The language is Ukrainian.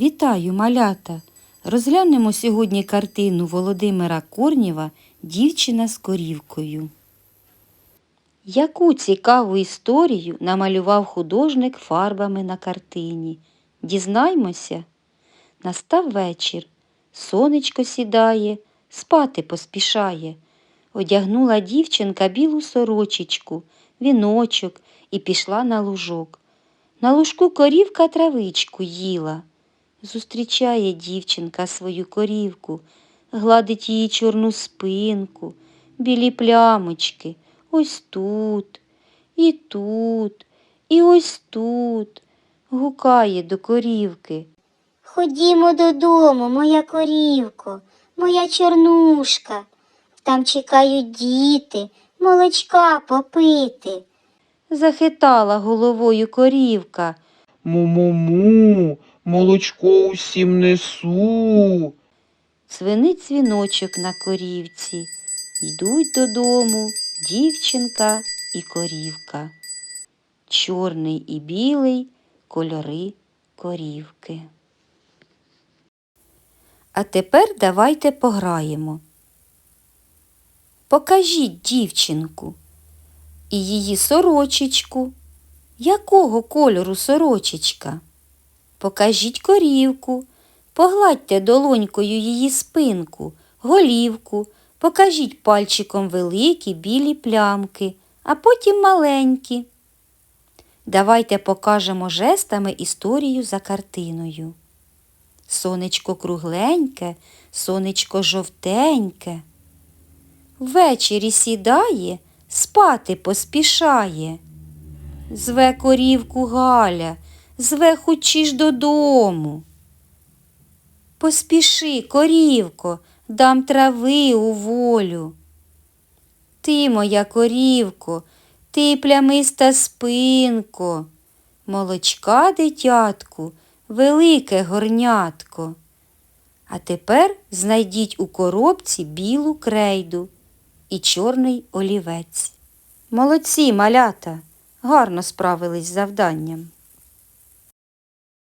Вітаю, малята! Розглянемо сьогодні картину Володимира Корнєва Дівчина з корівкою. Яку цікаву історію намалював художник фарбами на картині? Дізнаймося. Настав вечір. Сонечко сідає, спати поспішає. Одягнула дівчинка білу сорочечку, віночок і пішла на лужок. На лужку корівка травичку їла. Зустрічає дівчинка свою корівку, гладить її чорну спинку, білі плямочки, ось тут, і тут, і ось тут. Гукає до корівки. Ходімо додому, моя корівко, моя чорнушка. Там чекають діти, молочка попити. Захитала головою корівка. Му-му-му, молочко усім несу. Свинить дзвіночок на корівці. Йдуть додому дівчинка і корівка. Чорний і білий кольори корівки. А тепер давайте пограємо. Покажіть дівчинку і її сорочечку. Якого кольору сорочечка? Покажіть корівку, погладьте долонькою її спинку, голівку, покажіть пальчиком великі білі плямки, а потім маленькі. Давайте покажемо жестами історію за картиною. Сонечко кругленьке, сонечко жовтеньке. Ввечері сідає, спати поспішає. Зве корівку Галя, зве хочеш додому. Поспіши, корівко, дам трави у волю. Ти, моя корівко, ти плямиста спинко, молочка, дитятку, велике горнятко. А тепер знайдіть у коробці білу крейду і чорний олівець. Молодці, малята, гарно справились з завданням.